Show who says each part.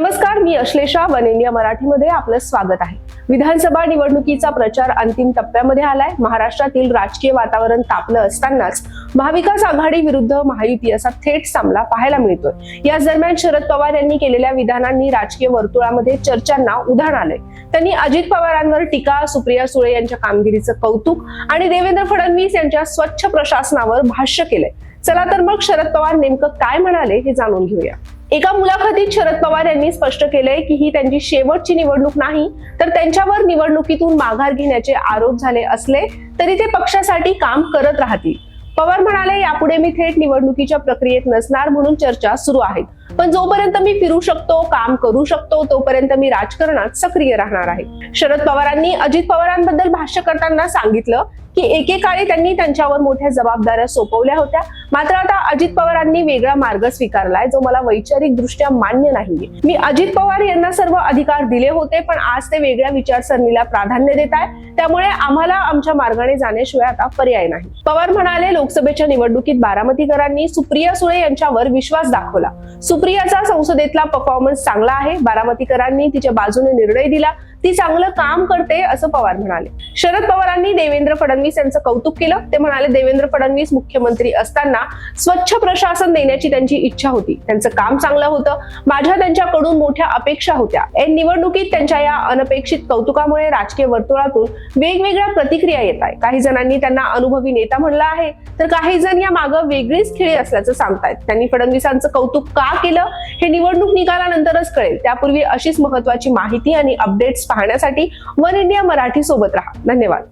Speaker 1: नमस्कार मी Ashlesha one India मराठीमध्ये आपलं स्वागत आहे. विधानसभा निवडणुकीचा प्रचार अंतिम टप्प्यामध्ये आलाय. महाराष्ट्रातील राजकीय वातावरण तापलं असतानाच महाविकास आघाडी विरुद्ध महायुती असा थेट सामना पाहायला मिळतोय. याच दरम्यान शरद पवार यांनी केलेल्या विधानांनी राजकीय वर्तुळामध्ये चर्चांना उधाण आलंय. त्यांनी अजित पवारांवर टीका सुप्रिया सुळे यांच्या कामगिरीचं कौतुक आणि देवेंद्र फडणवीस यांच्या स्वच्छ प्रशासनावर भाष्य केलंय. चला तर मग शरद पवार नेमकं काय म्हणाले हे जाणून घेऊया. एका मुलाखतीत शरद पवार यांनी स्पष्ट केलंय की ही त्यांची शेवटची निवडणूक नाही तर त्यांच्यावर निवडणुकीतून माघार घेण्याचे आरोप झाले असले तरी ते पक्षासाठी काम करत राहतील. पवार म्हणाले यापुढे मी थेट निवडणुकीच्या प्रक्रियेत नसणार म्हणून चर्चा सुरू आहेत पण जोपर्यंत मी फिरू शकतो काम करू शकतो तोपर्यंत मी राजकारणात सक्रिय राहणार आहे. शरद पवारांनी अजित पवारांबद्दल भाष्य करताना सांगितलं की एकेकाळी त्यांनी त्यांच्यावर मोठ्या जबाबदाऱ्या सोपवल्या होत्या. मात्र आता अजित पवारांनी वेगळा मार्ग स्वीकारलाय जो मला वैचारिक दृष्ट्या मान्य नाहीये. मी अजित पवार यांना सर्व अधिकार दिले होते पण आज ते वेगळ्या विचारसरणीला प्राधान्य देत आहे त्यामुळे आम्हाला आमच्या मार्गाने जाण्याशिवाय आता पर्याय नाही. पवार म्हणाले लोकसभेच्या निवडणुकीत बारामतीकरांनी सुप्रिया सुळे यांच्यावर विश्वास दाखवला. सुप्रिया सुप्रियाचा संसदेतला परफॉर्मन्स चांगला आहे. बारामतीकरांनी तिच्या बाजूने निर्णय दिला. ती चांगलं काम करते असं पवार म्हणाले. शरद पवारांनी देवेंद्र फडणवीस यांचं कौतुक केलं. ते म्हणाले देवेंद्र फडणवीस मुख्यमंत्री असताना स्वच्छ प्रशासन देण्याची त्यांची इच्छा होती. त्यांचं काम चांगलं होतं. माझ्या त्यांच्याकडून मोठ्या अपेक्षा होत्या. या निवडणुकीत त्यांच्या या अनपेक्षित कौतुकामुळे राजकीय वर्तुळातून वेगवेगळ्या प्रतिक्रिया येत आहे काही जणांनी त्यांना अनुभवी नेता म्हणलं आहे तर काही जण या मागं वेगळीच खेळी असल्याचं सांगतायत. त्यांनी फडणवीसांचं कौतुक का केलं? हे निवडणूक निकालानंतरच कळेल. त्यापूर्वी अशीच महत्वाची माहिती आणि अपडेट्स पाहण्यासाठी वन इंडिया मराठी सोबत राहा. धन्यवाद.